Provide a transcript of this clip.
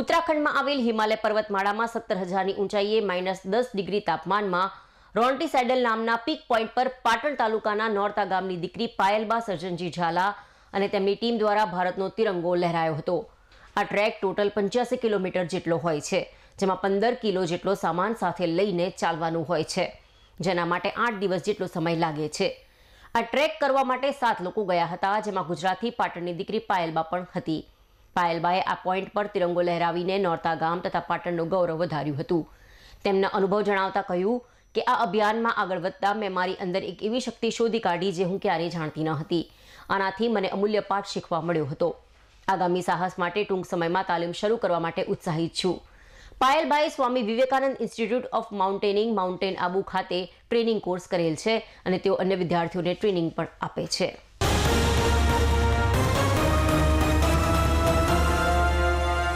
ઉત્તરાખંડમાં આવેલ હિમાલય પર્વતમાળામાં સત્તર હજારની ઊંચાઈએ માઇનસ દસ ડિગ્રી તાપમાનમાં રોન્ટી સેડલ નામના પીક પોઈન્ટ પર પાટણ તાલુકાના નોરતા ગામની દીકરી પાયલબા સર્જનજી ઝાલા અને તેમની ટીમ દ્વારા ભારતનો તિરંગો લહેરાયો હતો. આ ટ્રેક ટોટલ પંચ્યાસી કિલોમીટર જેટલો હોય છે, જેમાં પંદર કિલો જેટલો સામાન સાથે લઈને ચાલવાનું હોય છે, જેના માટે આઠ દિવસ જેટલો સમય લાગે છે. આ ટ્રેક કરવા માટે સાત લોકો ગયા હતા, જેમાં ગુજરાતથી પાટણની દીકરી પાયલબા પણ હતી. પાયલબાએ આ પોઈન્ટ પર તિરંગો લહેરાવીને નોરતા ગામ તથા પાટણનું ગૌરવ વધાર્યું હતું. તેમના અનુભવ જણાવતા કહ્યું કે આ અભિયાનમાં આગળ વધતા મેં મારી અંદર એક એવી શક્તિ શોધી કાઢી જે હું ક્યારેય જાણતી ન હતી. આનાથી મને અમૂલ્ય પાઠ શીખવા મળ્યો હતો. આગામી સાહસ માટે ટૂંક સમયમાં તાલીમ શરૂ કરવા માટે ઉત્સાહિત છું. Payalbai Swami Vivekananda institute of mountaineering, mountain Abu ખાતે ટ્રેનિંગ કોર્સ કરેલ છે અને તેઓ અન્ય વિદ્યાર્થીઓને ટ્રેનિંગ પણ આપે છે.